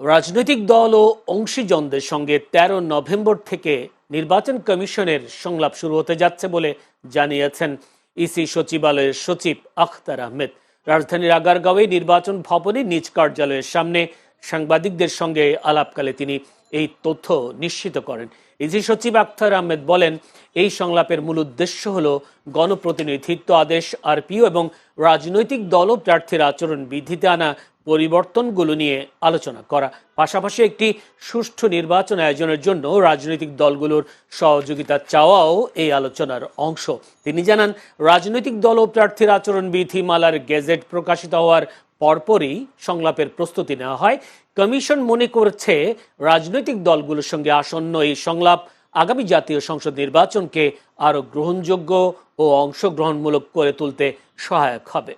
রাজনৈতিক দল ও অংশীজনদের সঙ্গে ১৩ নভেম্বর থেকে নির্বাচন কমিশনের সংলাপ শুরু হতে যাচ্ছে বলে জানিয়েছেন ইসি সচিবালয়ের সচিব আখতার আহমেদ। রাজধানীর আগারগাঁওয়ে নির্বাচন ভবনে নিজ কার্যালয়ের সামনে সাংবাদিকদের সঙ্গে আলাপকালে তিনি এই তথ্য নিশ্চিত করেন। ইসি সচিব আখতার আহমেদ বলেন, এই সংলাপের মূল উদ্দেশ্য হল গণপ্রতিনিধিত্ব আদেশ, আরপিও এবং রাজনৈতিক দল ও প্রার্থীর আচরণ বিধিতে আনা পরিবর্তনগুলো নিয়ে আলোচনা করা। পাশাপাশি একটি সুষ্ঠু নির্বাচন আয়োজনের জন্য রাজনৈতিক দলগুলোর সহযোগিতা চাওয়াও এই আলোচনার অংশ। তিনি জানান, রাজনৈতিক দল ও প্রার্থীর আচরণ বিধিমালার গেজেট প্রকাশিত হওয়ার পরপরই সংলাপের প্রস্তুতি নেওয়া হয়। কমিশন মনে করছে, রাজনৈতিক দলগুলোর সঙ্গে আসন্ন এই সংলাপ আগামী জাতীয় সংসদ নির্বাচনকে আরও গ্রহণযোগ্য ও অংশগ্রহণমূলক করে তুলতে সহায়ক হবে।